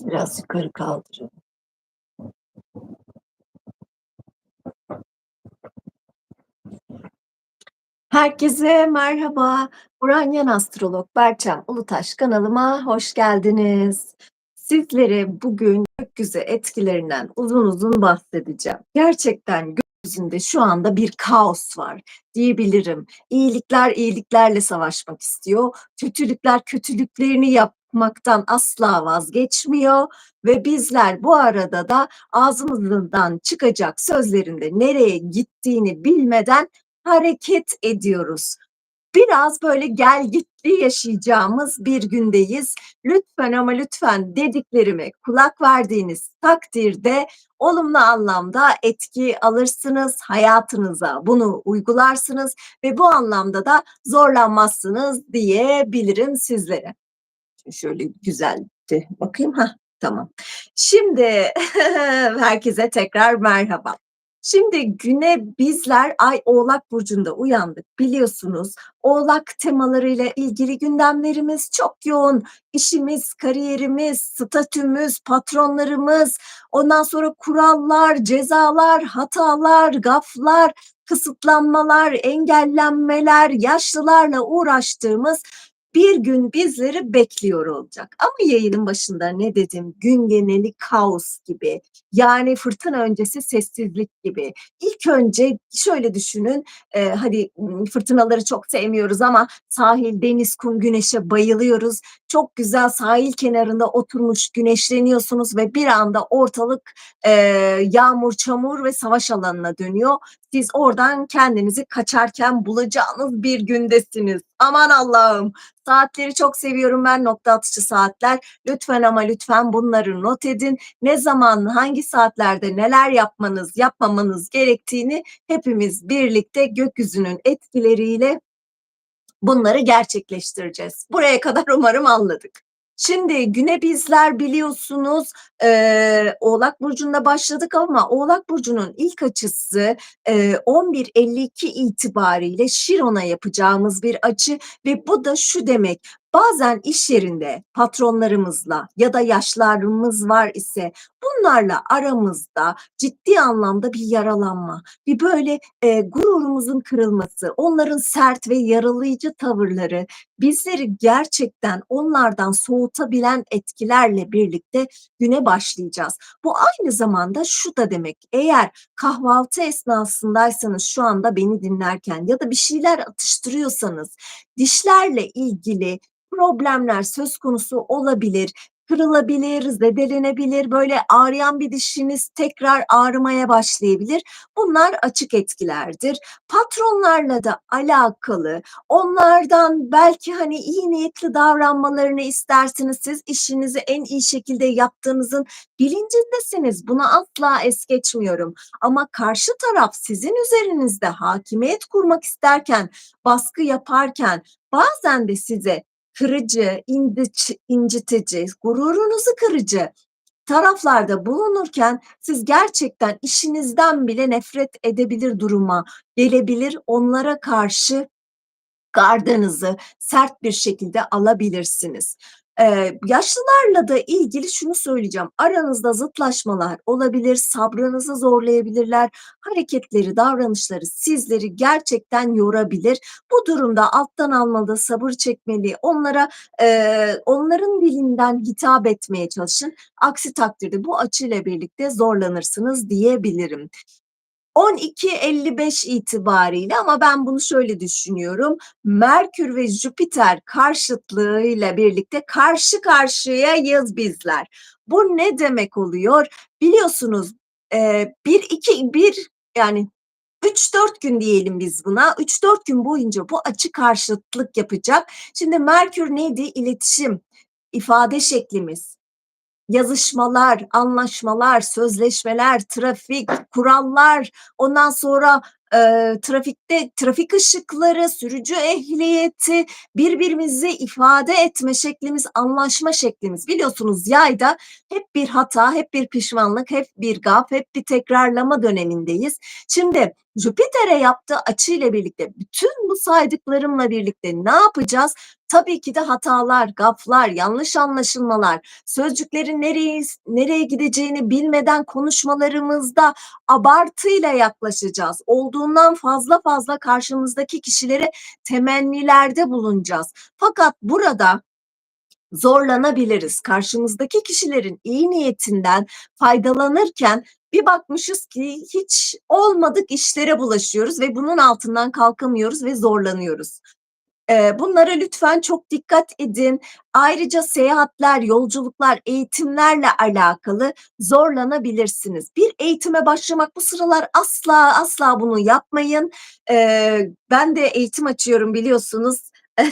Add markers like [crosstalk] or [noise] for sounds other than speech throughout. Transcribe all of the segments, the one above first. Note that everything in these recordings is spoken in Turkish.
Biraz yukarı kaldıralım. Herkese merhaba. Uranyen Astrolog Berçem Ulutaş kanalıma hoş geldiniz. Sizlere bugün gökyüzü etkilerinden uzun uzun bahsedeceğim. Gerçekten gökyüzünde şu anda bir kaos var diyebilirim. İyilikler iyiliklerle savaşmak istiyor. Kötülükler kötülüklerini yapmaktan asla vazgeçmiyor ve bizler bu arada da ağzımızdan çıkacak sözlerinde nereye gittiğini bilmeden hareket ediyoruz. Biraz böyle gel gitli yaşayacağımız bir gündeyiz. Lütfen ama lütfen dediklerime kulak verdiğiniz takdirde olumlu anlamda etki alırsınız, hayatınıza bunu uygularsınız ve bu anlamda da zorlanmazsınız diyebilirim sizlere. Şöyle güzeldi. Bakayım ha tamam. Şimdi [laughs] herkese tekrar merhaba. Şimdi güne bizler Ay Oğlak Burcu'nda uyandık biliyorsunuz. Oğlak temalarıyla ilgili gündemlerimiz çok yoğun. İşimiz, kariyerimiz, statümüz, patronlarımız, ondan sonra kurallar, cezalar, hatalar, gaflar, kısıtlanmalar, engellenmeler, yaşlılarla uğraştığımız bir gün bizleri bekliyor olacak. Ama yayının başında ne dedim? Gün geneli kaos gibi. Yani fırtına öncesi sessizlik gibi. İlk önce şöyle düşünün. E, hadi fırtınaları çok sevmiyoruz ama sahil, deniz, kum, güneşe bayılıyoruz. Çok güzel sahil kenarında oturmuş güneşleniyorsunuz ve bir anda ortalık e, yağmur, çamur ve savaş alanına dönüyor. Siz oradan kendinizi kaçarken bulacağınız bir gündesiniz. Aman Allah'ım Saatleri çok seviyorum ben nokta atışı saatler. Lütfen ama lütfen bunları not edin. Ne zaman, hangi saatlerde neler yapmanız, yapmamanız gerektiğini hepimiz birlikte gökyüzünün etkileriyle bunları gerçekleştireceğiz. Buraya kadar [laughs] umarım anladık. Şimdi güne bizler biliyorsunuz e, Oğlak Burcu'nda başladık ama Oğlak Burcu'nun ilk açısı e, 11.52 itibariyle Şiron'a yapacağımız bir açı ve bu da şu demek Bazen iş yerinde patronlarımızla ya da yaşlarımız var ise bunlarla aramızda ciddi anlamda bir yaralanma, bir böyle e, gururumuzun kırılması, onların sert ve yaralayıcı tavırları bizleri gerçekten onlardan soğutabilen etkilerle birlikte güne başlayacağız. Bu aynı zamanda şu da demek eğer kahvaltı esnasındaysanız şu anda beni dinlerken ya da bir şeyler atıştırıyorsanız dişlerle ilgili problemler söz konusu olabilir. Kırılabilir, zedelenebilir, böyle ağrıyan bir dişiniz tekrar ağrımaya başlayabilir. Bunlar açık etkilerdir. Patronlarla da alakalı, onlardan belki hani iyi niyetli davranmalarını istersiniz. Siz işinizi en iyi şekilde yaptığınızın bilincindesiniz. Buna asla es geçmiyorum. Ama karşı taraf sizin üzerinizde hakimiyet kurmak isterken, baskı yaparken bazen de size kırıcı, indiç, incitici, gururunuzu kırıcı taraflarda bulunurken siz gerçekten işinizden bile nefret edebilir duruma gelebilir. Onlara karşı gardınızı sert bir şekilde alabilirsiniz. Ee, yaşlılarla da ilgili şunu söyleyeceğim. Aranızda zıtlaşmalar olabilir, sabrınızı zorlayabilirler. Hareketleri, davranışları sizleri gerçekten yorabilir. Bu durumda alttan almalı, sabır çekmeli. Onlara e, onların dilinden hitap etmeye çalışın. Aksi takdirde bu açıyla birlikte zorlanırsınız diyebilirim. 12.55 itibariyle ama ben bunu şöyle düşünüyorum. Merkür ve Jüpiter karşıtlığıyla birlikte karşı karşıyayız bizler. Bu ne demek oluyor? Biliyorsunuz e, bir iki bir yani 3-4 gün diyelim biz buna. 3-4 gün boyunca bu açı karşıtlık yapacak. Şimdi Merkür neydi? İletişim, ifade şeklimiz, yazışmalar, anlaşmalar, sözleşmeler, trafik, kurallar, ondan sonra e, trafikte trafik ışıkları, sürücü ehliyeti, birbirimizi ifade etme şeklimiz, anlaşma şeklimiz. Biliyorsunuz yayda hep bir hata, hep bir pişmanlık, hep bir gaf, hep bir tekrarlama dönemindeyiz. Şimdi Jüpiter'e yaptığı açıyla birlikte, bütün bu saydıklarımla birlikte ne yapacağız? Tabii ki de hatalar, gaflar, yanlış anlaşılmalar, sözcüklerin nereye nereye gideceğini bilmeden konuşmalarımızda abartıyla yaklaşacağız. Olduğundan fazla fazla karşımızdaki kişilere temennilerde bulunacağız. Fakat burada zorlanabiliriz. Karşımızdaki kişilerin iyi niyetinden faydalanırken bir bakmışız ki hiç olmadık işlere bulaşıyoruz ve bunun altından kalkamıyoruz ve zorlanıyoruz. Bunlara lütfen çok dikkat edin. Ayrıca seyahatler, yolculuklar, eğitimlerle alakalı zorlanabilirsiniz. Bir eğitime başlamak bu sıralar asla asla bunu yapmayın. Ben de eğitim açıyorum biliyorsunuz. [laughs]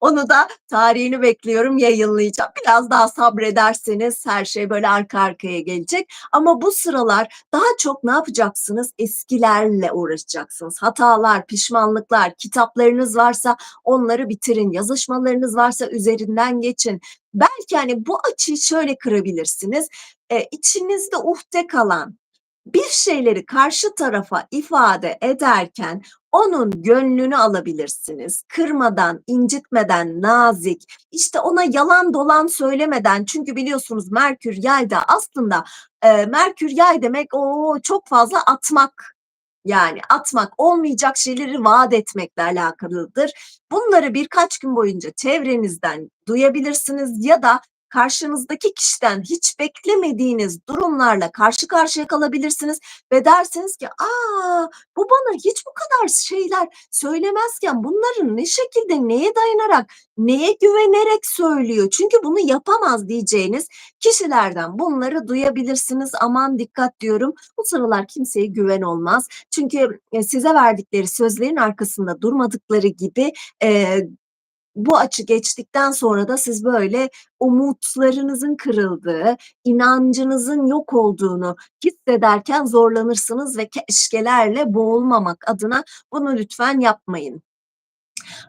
Onu da tarihini bekliyorum, yayınlayacağım. Biraz daha sabrederseniz her şey böyle arka arkaya gelecek. Ama bu sıralar daha çok ne yapacaksınız? Eskilerle uğraşacaksınız. Hatalar, pişmanlıklar, kitaplarınız varsa onları bitirin. Yazışmalarınız varsa üzerinden geçin. Belki hani bu açıyı şöyle kırabilirsiniz. Eee, içinizde uhde kalan bir şeyleri karşı tarafa ifade ederken onun gönlünü alabilirsiniz. Kırmadan, incitmeden, nazik, işte ona yalan dolan söylemeden çünkü biliyorsunuz Merkür Yay'da aslında e, Merkür Yay demek o çok fazla atmak yani atmak, olmayacak şeyleri vaat etmekle alakalıdır. Bunları birkaç gün boyunca çevrenizden duyabilirsiniz ya da karşınızdaki kişiden hiç beklemediğiniz durumlarla karşı karşıya kalabilirsiniz ve dersiniz ki aa bu bana hiç bu kadar şeyler söylemezken bunların ne şekilde neye dayanarak neye güvenerek söylüyor? Çünkü bunu yapamaz diyeceğiniz kişilerden bunları duyabilirsiniz. Aman dikkat diyorum bu sıralar kimseye güven olmaz. Çünkü e, size verdikleri sözlerin arkasında durmadıkları gibi e, bu açı geçtikten sonra da siz böyle umutlarınızın kırıldığı, inancınızın yok olduğunu hissederken zorlanırsınız ve keşkelerle boğulmamak adına bunu lütfen yapmayın.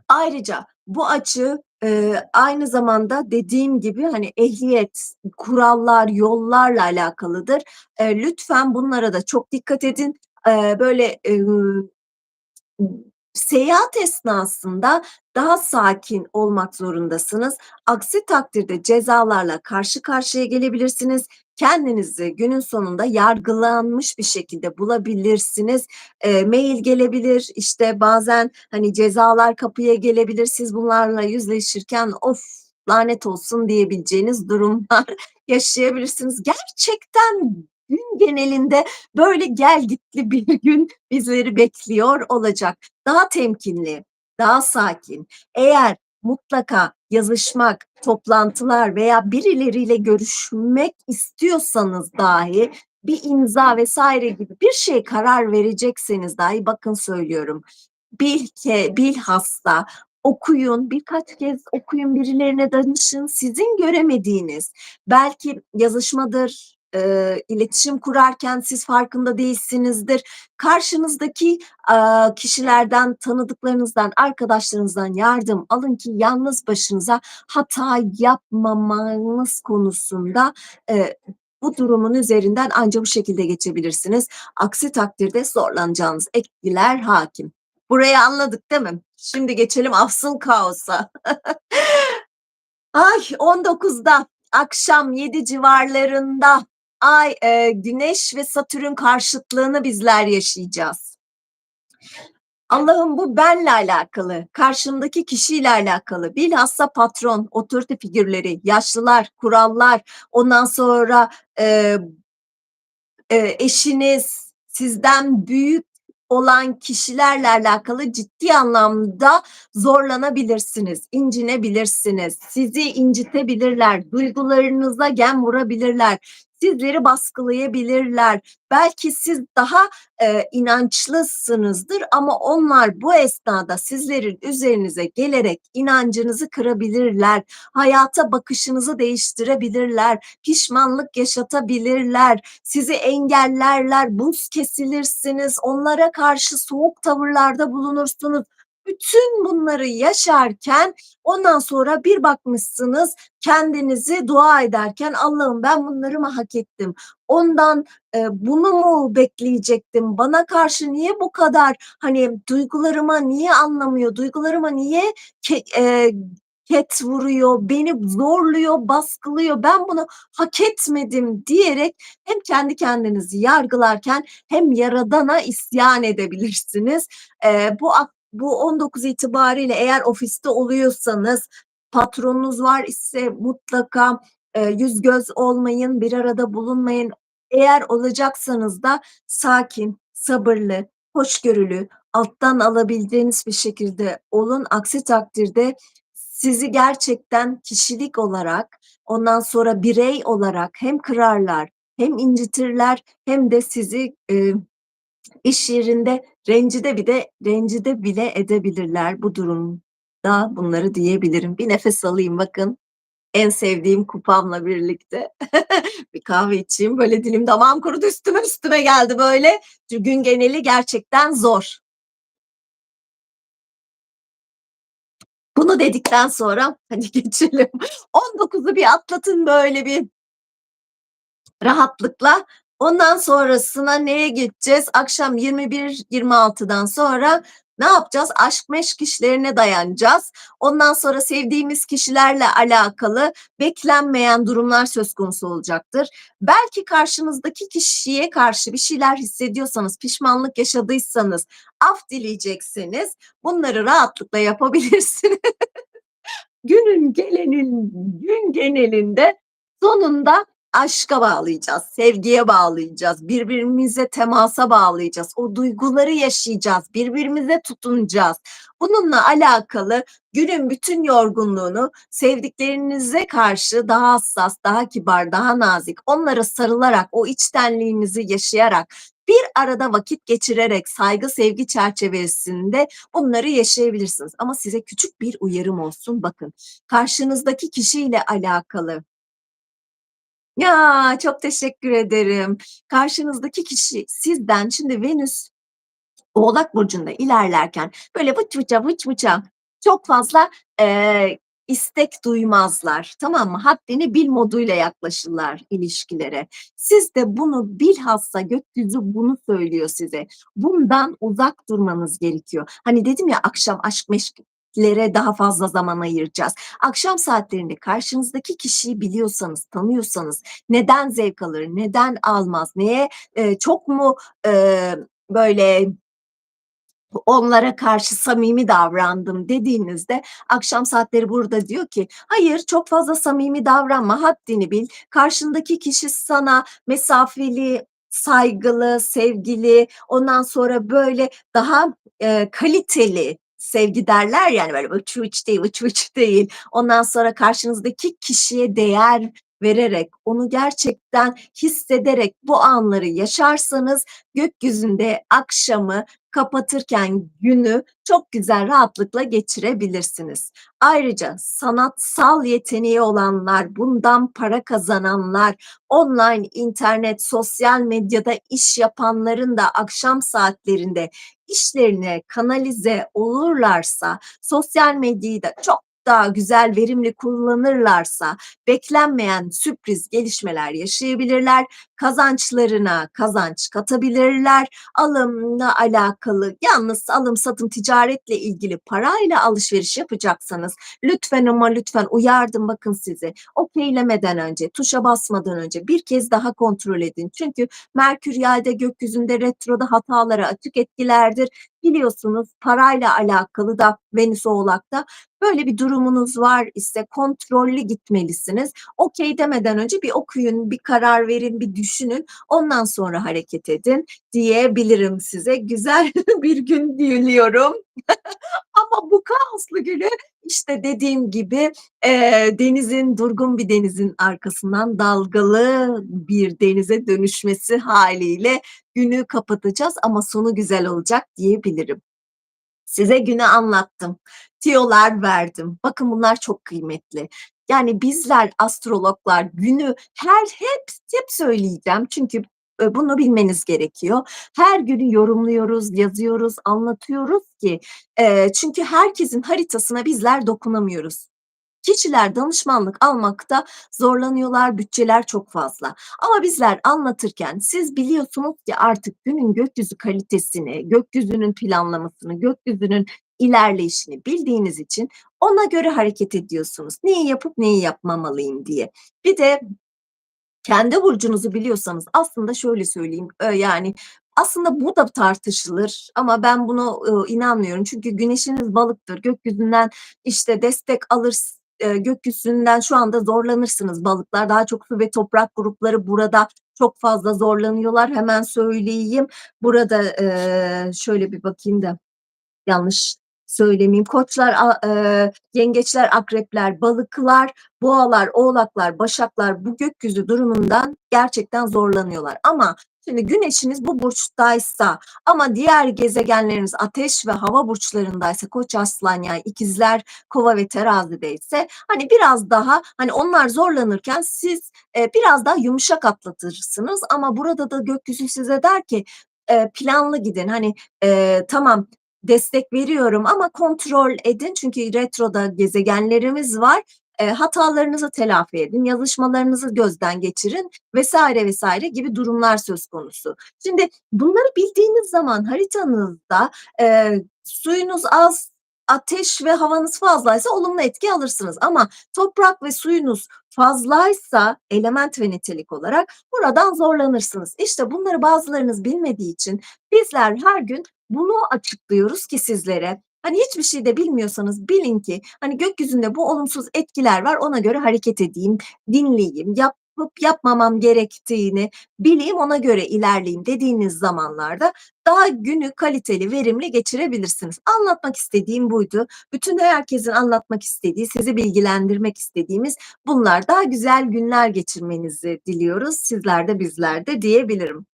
Ayrıca bu açı e, aynı zamanda dediğim gibi hani ehliyet, kurallar, yollarla alakalıdır. E, lütfen bunlara da çok dikkat edin. E, böyle e, seyahat esnasında daha sakin olmak zorundasınız. Aksi takdirde cezalarla karşı karşıya gelebilirsiniz. Kendinizi günün sonunda yargılanmış bir şekilde bulabilirsiniz. E, mail gelebilir, işte bazen hani cezalar kapıya gelebilir. Siz bunlarla yüzleşirken of lanet olsun diyebileceğiniz durumlar [laughs] yaşayabilirsiniz. Gerçekten gün genelinde böyle gel gitli bir [laughs] gün bizleri bekliyor olacak. Daha temkinli, daha sakin. Eğer mutlaka yazışmak, toplantılar veya birileriyle görüşmek istiyorsanız dahi bir imza vesaire gibi bir şey karar verecekseniz dahi bakın söylüyorum. Bilke, bilhassa okuyun, birkaç kez okuyun, birilerine danışın. Sizin göremediğiniz, belki yazışmadır, eee, iletişim kurarken siz farkında değilsinizdir. Karşınızdaki aaa, kişilerden, tanıdıklarınızdan, arkadaşlarınızdan yardım alın ki yalnız başınıza hata yapmamanız konusunda eee, bu durumun üzerinden anca bu şekilde geçebilirsiniz. Aksi takdirde zorlanacağınız etkiler hakim. Burayı anladık değil mi? Şimdi geçelim asıl kaosa. [laughs] Ay 19'da akşam 7 civarlarında Ay, eee, Güneş ve Satürn karşıtlığını bizler yaşayacağız. Allah'ım bu benle alakalı, karşımdaki kişiyle alakalı, bilhassa patron, otorite figürleri, yaşlılar, kurallar, ondan sonra eee, eee, eşiniz, sizden büyük olan kişilerle alakalı ciddi anlamda zorlanabilirsiniz, incinebilirsiniz, sizi incitebilirler, duygularınıza gem vurabilirler, sizleri baskılayabilirler. Belki siz daha e, inançlısınızdır ama onlar bu esnada sizlerin üzerinize gelerek inancınızı kırabilirler. Hayata bakışınızı değiştirebilirler. Pişmanlık yaşatabilirler. Sizi engellerler. Buz kesilirsiniz. Onlara karşı soğuk tavırlarda bulunursunuz Bütün bunları yaşarken ondan sonra bir bakmışsınız kendinizi dua ederken Allah'ım ben bunları mı hak ettim? Ondan e, bunu mu bekleyecektim? Bana karşı niye bu kadar hani duygularıma niye anlamıyor? Duygularıma niye ke, e, ket vuruyor, beni zorluyor, baskılıyor, ben bunu hak etmedim diyerek hem kendi kendinizi yargılarken hem yaradana isyan edebilirsiniz. Eee, bu bu 19 itibariyle eğer ofiste oluyorsanız, patronunuz var ise mutlaka, eee, yüz göz olmayın, bir arada bulunmayın. Eğer olacaksanız da sakin, sabırlı, hoşgörülü, alttan alabildiğiniz bir şekilde olun. Aksi takdirde sizi gerçekten kişilik olarak, ondan sonra birey olarak hem kırarlar, hem incitirler hem de sizi, eee, iş yerinde rencide bir de rencide bile edebilirler. Bu durumda bunları diyebilirim. Bir nefes alayım bakın. En sevdiğim kupamla birlikte. [laughs] Bir kahve içeyim. Böyle dilim damağım kurudu, üstüme üstüme geldi böyle. Çünkü gün geneli gerçekten zor. Bunu dedikten sonra hadi [laughs] geçelim. 19'u bir atlatın böyle bir rahatlıkla. Ondan sonrasına neye geçeceğiz? Akşam 21-26'dan sonra ne yapacağız? Aşk meşk işlerine dayanacağız. Ondan sonra sevdiğimiz kişilerle alakalı beklenmeyen durumlar söz konusu olacaktır. Belki karşınızdaki kişiye karşı bir şeyler hissediyorsanız, pişmanlık yaşadıysanız, af dileyecekseniz bunları rahatlıkla yapabilirsiniz. [laughs] Günün gelenin gün genelinde sonunda aşka bağlayacağız, sevgiye bağlayacağız, birbirimize temasa bağlayacağız, o duyguları yaşayacağız, birbirimize tutunacağız. Bununla alakalı günün bütün yorgunluğunu sevdiklerinize karşı daha hassas, daha kibar, daha nazik, onlara sarılarak, o içtenliğinizi yaşayarak, bir arada vakit geçirerek saygı sevgi çerçevesinde bunları yaşayabilirsiniz. Ama size küçük bir uyarım olsun bakın. Karşınızdaki kişiyle alakalı ya, çok teşekkür ederim. Karşınızdaki kişi sizden şimdi Venüs Oğlak burcunda ilerlerken böyle vıç vıça vıç vıça çok fazla, eee, istek duymazlar, tamam mı? Haddini bil moduyla yaklaşırlar ilişkilere. Siz de bunu bilhassa gökyüzü bunu söylüyor size. Bundan uzak durmanız gerekiyor. Hani dedim ya akşam aşk meşklere daha fazla zaman ayıracağız. Akşam saatlerinde karşınızdaki kişiyi biliyorsanız, tanıyorsanız neden zevk alır, neden almaz, neye, eee, çok mu, eee, böyle onlara karşı samimi davrandım dediğinizde akşam saatleri burada diyor ki hayır çok fazla samimi davranma haddini bil. Karşındaki kişi sana mesafeli, saygılı, sevgili ondan sonra böyle daha e, kaliteli sevgi derler yani böyle vıç vıç değil vıç vıç değil. Ondan sonra karşınızdaki kişiye değer vererek, onu gerçekten hissederek bu anları yaşarsanız gökyüzünde akşamı kapatırken günü çok güzel rahatlıkla geçirebilirsiniz. Ayrıca sanatsal yeteneği olanlar, bundan para kazananlar, online, internet, sosyal medyada iş yapanların da akşam saatlerinde işlerine kanalize olurlarsa, sosyal medyayı da çok daha güzel, verimli kullanırlarsa beklenmeyen sürpriz gelişmeler yaşayabilirler. Kazançlarına kazanç katabilirler. Alımla alakalı yalnız alım satım ticaretle ilgili parayla alışveriş yapacaksanız lütfen ama lütfen uyardım bakın sizi. Okeylemeden önce, tuşa basmadan önce bir kez daha kontrol edin. Çünkü Merkür yayda gökyüzünde retroda hatalara açık etkilerdir. Biliyorsunuz parayla alakalı da Venüs Oğlak'ta böyle bir durumunuz var ise kontrollü gitmelisiniz. Okey demeden önce bir okuyun, bir karar verin, bir düşünün. Ondan sonra hareket edin diyebilirim size. Güzel [laughs] bir gün diliyorum. [laughs] Ama bu kaoslu günü işte dediğim gibi e, denizin, durgun bir denizin arkasından dalgalı bir denize dönüşmesi haliyle günü kapatacağız ama sonu güzel olacak diyebilirim. Size günü anlattım. Tiyolar verdim. Bakın bunlar çok kıymetli. Yani bizler astrologlar günü her hep hep söyleyeceğim çünkü eee, bunu bilmeniz gerekiyor. Her günü yorumluyoruz, yazıyoruz, anlatıyoruz ki, eee, çünkü herkesin haritasına bizler dokunamıyoruz. Kişiler danışmanlık almakta zorlanıyorlar, bütçeler çok fazla ama bizler anlatırken siz biliyorsunuz ki artık günün gökyüzü kalitesini, gökyüzünün planlamasını, gökyüzünün ilerleyişini bildiğiniz için ona göre hareket ediyorsunuz. Neyi yapıp neyi yapmamalıyım diye. Bir de kendi burcunuzu biliyorsanız aslında şöyle söyleyeyim, eee, yani, aslında bu da tartışılır ama ben buna, ııı, inanmıyorum. Çünkü güneşiniz balıktır. Gökyüzünden, işte, destek alır eee, gökyüzünden şu anda zorlanırsınız balıklar. Daha çok su ve toprak grupları burada çok fazla zorlanıyorlar. Hemen söyleyeyim. Burada, şöyle bir bakayım da yanlış söylemeyeyim. Koçlar, eee, yengeçler, akrepler, balıklar, boğalar, oğlaklar, başaklar bu gökyüzü durumundan gerçekten zorlanıyorlar ama şimdi güneşiniz bu burçtaysa ama diğer gezegenleriniz ateş ve hava burçlarındaysa Koç, Aslan, Yay, İkizler, Kova ve Terazi'deyse hani biraz daha hani onlar zorlanırken siz, eee, biraz daha yumuşak atlatırsınız ama burada da gökyüzü size der ki, eee, planlı gidin. Hani, eee, tamam destek veriyorum ama kontrol edin çünkü retroda gezegenlerimiz var. Eee, hatalarınızı telafi edin, yazışmalarınızı gözden geçirin vs. vs. gibi durumlar söz konusu. Şimdi bunları bildiğiniz zaman haritanızda, eee, suyunuz az, ateş ve havanız fazlaysa olumlu etki alırsınız ama toprak ve suyunuz fazlaysa element ve nitelik olarak buradan zorlanırsınız. İşte bunları bazılarınız bilmediği için bizler her gün bunu açıklıyoruz ki sizlere, hani, hiçbir şey de bilmiyorsanız bilin ki, hani, gökyüzünde bu olumsuz etkiler var, ona göre hareket edeyim, dinleyeyim, yapıp yapmamam gerektiğini bileyim, ona göre ilerleyeyim dediğiniz zamanlarda daha günü kaliteli, verimli geçirebilirsiniz. Anlatmak istediğim buydu. Bütün herkesin anlatmak istediği, sizi bilgilendirmek istediğimiz bunlar. Daha güzel günler geçirmenizi diliyoruz. Sizler de bizler de diyebilirim.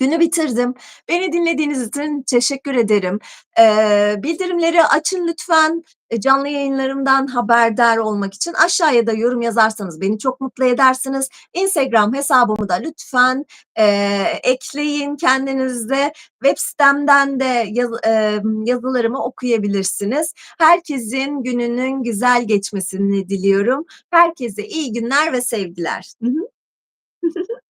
Günü bitirdim. Beni dinlediğiniz için teşekkür ederim. Eee, bildirimleri açın lütfen. Eee, canlı yayınlarımdan haberdar olmak için aşağıya da yorum yazarsanız beni çok mutlu edersiniz. Instagram hesabımı da lütfen, eee, ekleyin kendinizde. Web sitemden de yazı emm, yazılarımı okuyabilirsiniz. Herkesin gününün güzel geçmesini diliyorum. Herkese iyi günler ve sevgiler. [laughs]